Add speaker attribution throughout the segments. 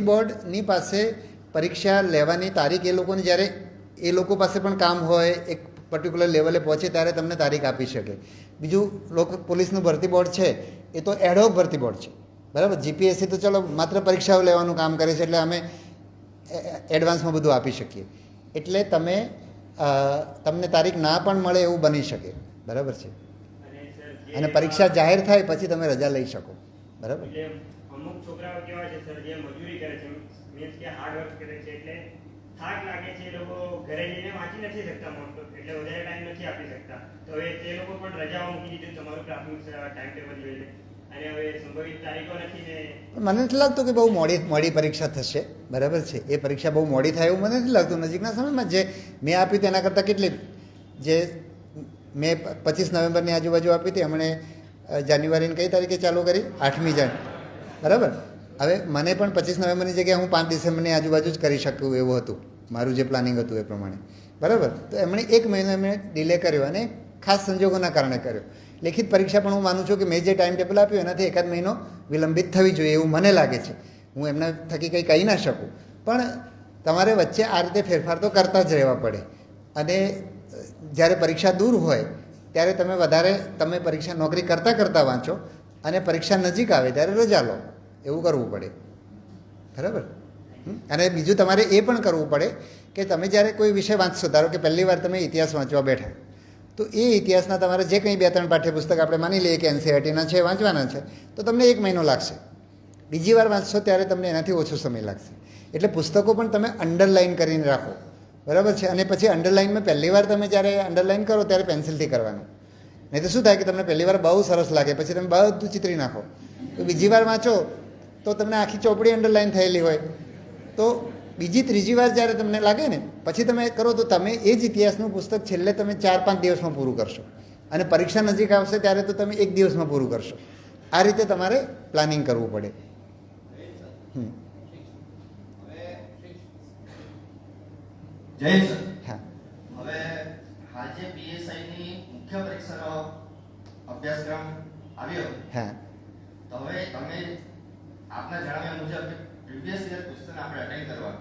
Speaker 1: બોર્ડની પાસે પરીક્ષા લેવાની તારીખ એ લોકોને જ્યારે એ લોકો પાસે પણ કામ હોય એક પર્ટિક્યુલર લેવલે પહોંચે ત્યારે તમને તારીખ આપી શકે. બીજું લોકો પોલીસનું ભરતી બોર્ડ છે એ તો એડહોક ભરતી બોર્ડ છે. બરાબર? જીપીએસસી તો ચલો માત્ર પરીક્ષાઓ લેવાનું કામ કરે છે એટલે અમે એડવાન્સમાં બધું આપી શકીએ. એટલે તમે તમને તારીખ ના પણ મળે એવું બની શકે. બરાબર છે?
Speaker 2: અને
Speaker 1: પરીક્ષા જાહેર થાય પછી તમે રજા લઈ શકો. બરાબર?
Speaker 2: અમુક છોકરાઓ કેવા છે સર જે મજૂરી કરે છે મીન્સ કે હાર્ડ વર્ક કરે છે, એટલે થાક લાગે છે, એ લોકો ઘરે જઈને વાંચી નથી શકતા એટલે વધારે ટાઈમ નથી આપી શકતા. તો હવે તે લોકો પણ રજાઓ મૂકી દીધી, તમારું પ્રાથમિક ટાઈમ ટેબલ જોઈને
Speaker 1: મને નથી લાગતું કે બહુ મોડી મોડી પરીક્ષા થશે. બરાબર છે? એ પરીક્ષા બહુ મોડી થાય એવું મને નથી લાગતું. નજીકના સમયમાં જે મેં આપી તેના કરતાં કેટલી જે મેં પચીસ નવેમ્બરની આજુબાજુ આપી હતી હમણે જાન્યુઆરીની કઈ તારીખે ચાલુ કરી? આઠમી જાન. બરાબર? હવે મને પણ પચીસ નવેમ્બરની જગ્યાએ હું પાંચ ડિસેમ્બરની આજુબાજુ જ કરી શકું એવું હતું. મારું જે પ્લાનિંગ હતું એ પ્રમાણે. બરાબર? તો એમણે એક મહિનો એમણે ડિલે કર્યો અને ખાસ સંજોગોના કારણે કર્યો. લેખિત પરીક્ષા પણ હું માનું છું કે મેં જે ટાઈમ ટેબલ આપ્યું એનાથી એકાદ મહિનો વિલંબિત થવી જોઈએ એવું મને લાગે છે. હું એમના થકી કંઈ કહી ના શકું. પણ તમારે વચ્ચે આ રીતે ફેરફાર તો કરતા જ રહેવા પડે. અને જ્યારે પરીક્ષા દૂર હોય, ત્યારે તમે વધારે, તમે પરીક્ષા નોકરી કરતાં કરતાં વાંચો અને પરીક્ષા નજીક આવે ત્યારે રજા લો. એવું કરવું પડે. બરાબર? અને બીજું તમારે એ પણ કરવું પડે કે તમે જ્યારે કોઈ વિષય વાંચશો, ધારો કે પહેલી વાર તમે ઇતિહાસ વાંચવા બેઠા, તો એ ઇતિહાસના તમારે જે કંઈ બે ત્રણ પાઠ્યપુસ્તક આપણે માની લઈએ કે એનસીઆરટીના છે, વાંચવાના છે, તો તમને એક મહિનો લાગશે. બીજી વાર વાંચશો ત્યારે તમને એનાથી ઓછો સમય લાગશે. એટલે પુસ્તકો પણ તમે અંડરલાઇન કરીને રાખો. બરાબર છે? અને પછી અંડરલાઇનમાં પહેલી વાર તમે જ્યારે અંડરલાઇન કરો ત્યારે પેન્સિલથી કરવાનું. નહીં તો શું થાય કે તમને પહેલી વાર બહુ સરસ લાગે, પછી તમે બધું ચિતરી નાખો. તો બીજી વાર વાંચો, તો તમને આખી ચોપડી અંડરલાઈન થયેલી હોય. તો બીજી, ત્રીજી વાર જ્યારે તમને લાગે ને, પછી તમે કરો તો તમે એ જ ઇતિહાસનું પુસ્તક છેલ્લે તમે ચાર, પાંચ દિવસમાં પૂરું કરશો. અને પરીક્ષા નજીક આવશે ત્યારે તો તમે એક દિવસમાં પૂરું કરશો. આ રીતે તમારે પ્લાનિંગ કરવું પડે.
Speaker 3: જય સર. જે પીએસઆઈ ની મુખ્ય પરીક્ષાનો અભ્યાસક્રમ આવ્યો.
Speaker 1: હા.
Speaker 3: તો હવે તમે આપના જણાવ્યા મુજબ કે પ્રીવિયસ યર ક્વેશ્ચન આપણે અટેન્ડ કરવા.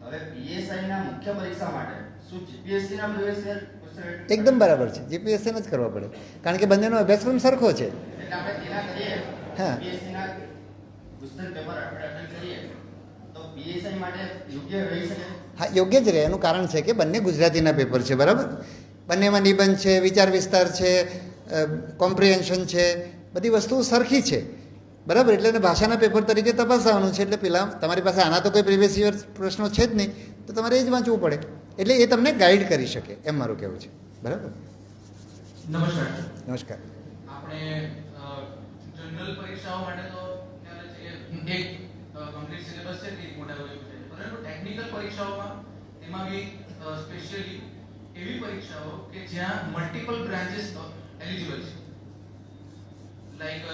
Speaker 3: તો હવે પીએસઆઈ ના મુખ્ય પરીક્ષા માટે શું જીપીએસસી ના પ્રીવિયસ યર ક્વેશ્ચન
Speaker 1: એકદમ બરાબર છે. જીપીએસસીને જ કરવા પડે. કારણ કે બંનેનો અભ્યાસક્રમ સરખો છે.
Speaker 3: એટલે આપણે તેના કરીએ.
Speaker 1: હા.
Speaker 3: જીપીએસસી ના ક્વેશ્ચન પેપર આપણે અટેન્ડ કરીએ. તો પીએસઆઈ માટે યોગ્ય રહી શકે?
Speaker 1: હા યોગ્ય જ રહે. એનું કારણ છે કે બંને ગુજરાતીના પેપર છે બરાબર? બંનેમાં નિબંધ છે વિચાર વિસ્તાર છે કોમ્પ્રિહેન્શન છે બધી વસ્તુઓ સરખી છે. બરાબર? એટલે એને ભાષાના પેપર તરીકે તપાસવાનું છે. એટલે પેલા તમારી પાસે આના તો કોઈ પ્રિવિયસ યર પ્રશ્નો છે જ નહીં તો તમારે એ જ વાંચવું પડે. એટલે એ તમને ગાઈડ કરી શકે એમ મારું કહેવું છે. બરાબર?
Speaker 4: નમસ્કાર.
Speaker 1: નમસ્કાર.
Speaker 4: આપણે જનરલ પરીક્ષાઓ માટે તો એક કમ્પ્લીટ સિલેબસ છે તે મોટા હોય છે. પરંતુ ટેકનિકલ પરીક્ષાઓમાં એમાં બી સ્પેશિયલી એવી પરીક્ષાઓ કે જ્યાં મલ્ટિપલ બ્રાન્ચીસ એલિજિબલ છે. લાઈક